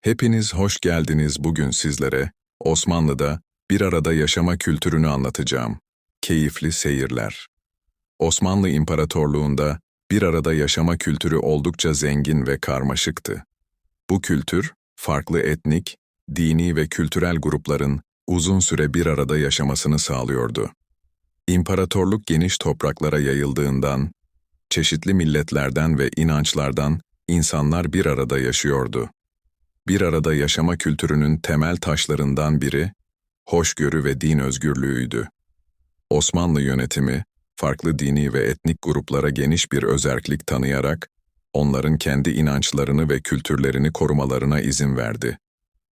Hepiniz hoş geldiniz bugün sizlere Osmanlı'da bir arada yaşama kültürünü anlatacağım. Keyifli seyirler. Osmanlı İmparatorluğu'nda bir arada yaşama kültürü oldukça zengin ve karmaşıktı. Bu kültür, farklı etnik, dini ve kültürel grupların uzun süre bir arada yaşamasını sağlıyordu. İmparatorluk geniş topraklara yayıldığından, çeşitli milletlerden ve inançlardan insanlar bir arada yaşıyordu. Bir arada yaşama kültürünün temel taşlarından biri, hoşgörü ve din özgürlüğüydü. Osmanlı yönetimi, farklı dini ve etnik gruplara geniş bir özerklik tanıyarak, onların kendi inançlarını ve kültürlerini korumalarına izin verdi.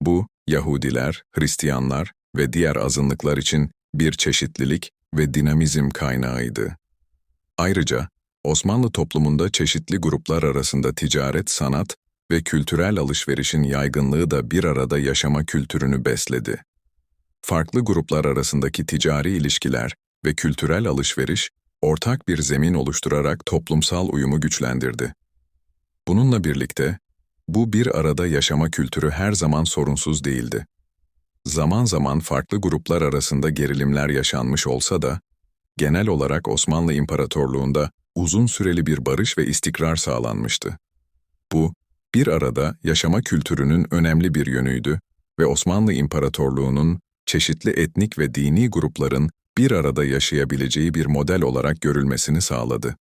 Bu, Yahudiler, Hristiyanlar ve diğer azınlıklar için bir çeşitlilik ve dinamizm kaynağıydı. Ayrıca, Osmanlı toplumunda çeşitli gruplar arasında ticaret, sanat ve kültürel alışverişin yaygınlığı da bir arada yaşama kültürünü besledi. Farklı gruplar arasındaki ticari ilişkiler ve kültürel alışveriş, ortak bir zemin oluşturarak toplumsal uyumu güçlendirdi. Bununla birlikte, bu bir arada yaşama kültürü her zaman sorunsuz değildi. Zaman zaman farklı gruplar arasında gerilimler yaşanmış olsa da, genel olarak Osmanlı İmparatorluğu'nda uzun süreli bir barış ve istikrar sağlanmıştı. Bu, bir arada yaşama kültürünün önemli bir yönüydü ve Osmanlı İmparatorluğu'nun çeşitli etnik ve dini grupların bir arada yaşayabileceği bir model olarak görülmesini sağladı.